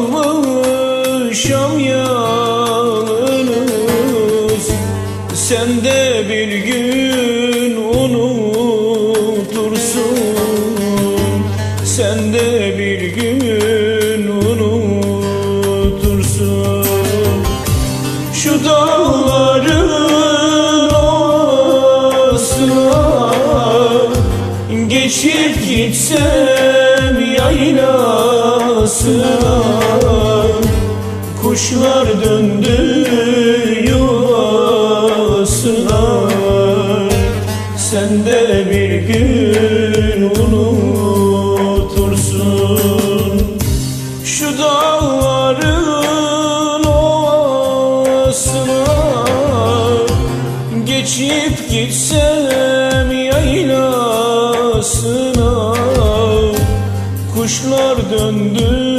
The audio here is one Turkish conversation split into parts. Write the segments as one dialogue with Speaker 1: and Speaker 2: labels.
Speaker 1: Kalmışam yalnız. Sen de bir gün unutursun. Sen de bir gün unutursun. Şu dağların ovasına Geçip gitsem yaylasına Kuşlar döndü yuvasına. Sen de bir gün unutursun. Şu dağların ovasına Geçip gitsem yaylasına. Kuşlar döndü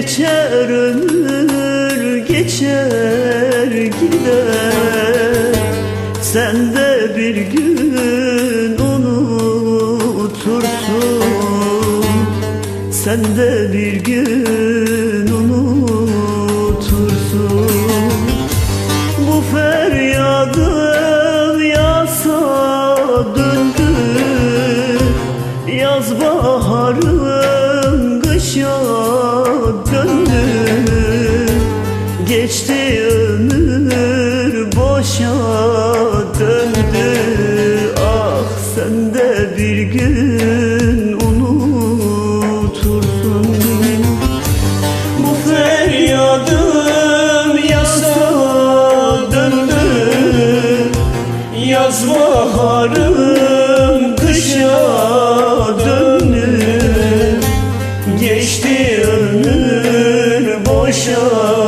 Speaker 2: Geçer ömür geçer gider. Sen de bir gün unutursun. Sen de bir gün unutursun Geçti ömür boşa döndü. Ah sen de bir gün unutursun.
Speaker 1: Bu feryadım yasa döndü. Yaz baharım kışa döndü. Geçti ömür boşa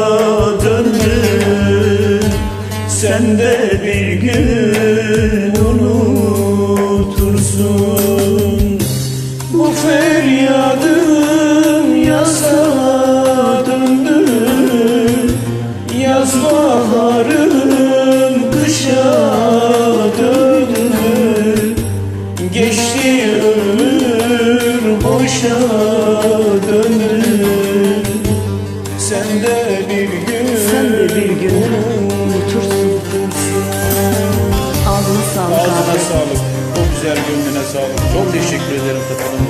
Speaker 1: boşa döndü Sen de bir gün
Speaker 2: Sen de bir gün unutursun. Ağzına sağlık
Speaker 1: Ağzına
Speaker 2: abi.
Speaker 1: sağlık. O güzel gönlüne sağlık. Çok teşekkür ederim Tatalım